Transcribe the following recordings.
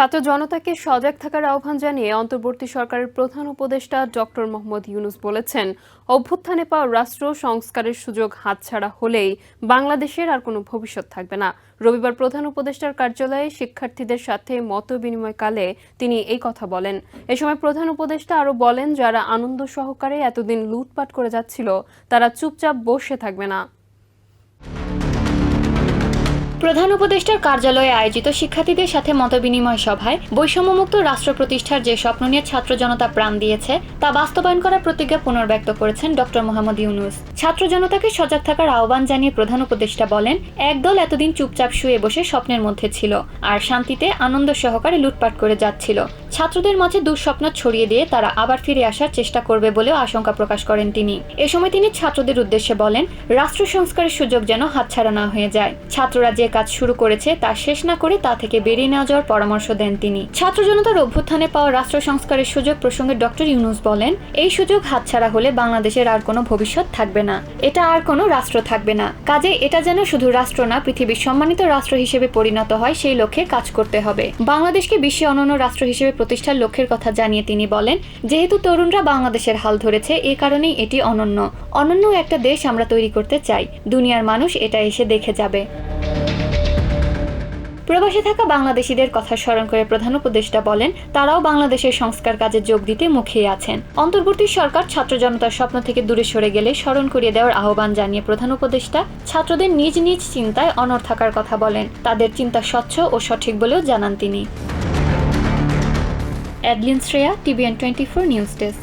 ছাত্র জনতাকে সজাগ থাকার আহ্বান জানিয়ে অন্তর্বর্তী সরকারের প্রধান উপদেষ্টা ডক্টর মোহাম্মদ ইউনুস বলেছেন, অভ্যুত্থানে পাওয়া রাষ্ট্র সংস্কারের সুযোগ হাতছাড়া হলেই বাংলাদেশের আর কোনো ভবিষ্যৎ থাকবে না। রবিবার প্রধান উপদেষ্টার কার্যালয়ে শিক্ষার্থীদের সাথে মত বিনিময়কালে তিনি এই কথা বলেন। এ সময় প্রধান উপদেষ্টা আরও বলেন, যারা আনন্দ সহকারে এতদিন লুটপাট করে যাচ্ছিল, তারা চুপচাপ বসে থাকবে না। প্রধান উপদেষ্টার কার্যালয়ে আয়োজিত শিক্ষার্থীদের সাথে মতবিনিময় সভায় বৈষম্যমুক্ত রাষ্ট্র প্রতিষ্ঠার যে স্বপ্ন নিয়ে ছাত্র জনতা প্রাণ দিয়েছে, তা বাস্তবায়ন করার প্রতিজ্ঞা পুনর্ব্যক্ত করেছেন ড. মোহাম্মদ ইউনুস। ছাত্র জনতাকে সজাগ থাকার আহ্বান জানিয়ে প্রধান উপদেষ্টা বলেন, একদল এতদিন চুপচাপ শুয়ে বসে স্বপ্নের মধ্যে ছিল, আর শান্তিতে আনন্দ সহকারে লুটপাট করে যাচ্ছিল। ছাত্রদের মাঝে দুঃস্বপ্ন ছড়িয়ে দিয়ে তারা আবার ফিরে আসার চেষ্টা করবে বলেও আশঙ্কা প্রকাশ করেন তিনি। এ সময় তিনি ছাত্রদের উদ্দেশ্যে বলেন, রাষ্ট্র সংস্কারের সুযোগ যেন হাতছাড়া না হয়ে যায়। ছাত্ররা যে কাজ শুরু করেছে তা শেষ না করে তা থেকে বেরিয়ে না যাওয়ার পরামর্শ দেন তিনি। ছাত্র জনতার অভ্যুত্থানে পাওয়া রাষ্ট্র সংস্কারের সুযোগ প্রসঙ্গে ডক্টর ইউনুস বলেন, এই সুযোগ হাতছাড়া হলে বাংলাদেশের আর কোনো ভবিষ্যৎ থাকবে না। এটা আর কোনো রাষ্ট্র থাকবে না। কাজে এটা যেন শুধু রাষ্ট্র না, পৃথিবীর সম্মানিত রাষ্ট্র হিসেবে পরিণত হয়, সেই লক্ষ্যে কাজ করতে হবে। বাংলাদেশকে বিশ্বে অনন্য রাষ্ট্র হিসেবে প্রতিষ্ঠার লক্ষ্যের কথা জানিয়ে তিনি বলেন, যেহেতু তরুণরা বাংলাদেশের হাল ধরেছে, এ কারণেই এটি অনন্য। অনন্য একটা দেশ আমরা তৈরি করতে চাই। দুনিয়ার মানুষ এটা এসে দেখে যাবে। প্রবাসে থাকা বাংলাদেশিদের কথা স্মরণ করে প্রধান উপদেষ্টা বলেন, তারাও বাংলাদেশের সংস্কার কাজে যোগ দিতে মুখিয়ে আছেন। অন্তর্বর্তী সরকার ছাত্র জনতার স্বপ্ন থেকে দূরে সরে গেলে স্মরণ করিয়ে দেওয়ার আহ্বান জানিয়ে প্রধান উপদেষ্টা ছাত্রদের নিজ নিজ চিন্তায় অনর থাকার কথা বলেন। তাদের চিন্তা স্বচ্ছ ও সঠিক বলেও জানান তিনি। Adeline Shreya, TVN twenty four news desk.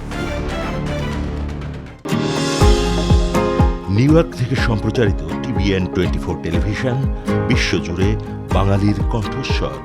New York থেকে সম্প্রচারিত টিভিএন টোয়েন্টি ফোর টেলিভিশন, বিশ্বজুড়ে বাঙালির কণ্ঠস্বর।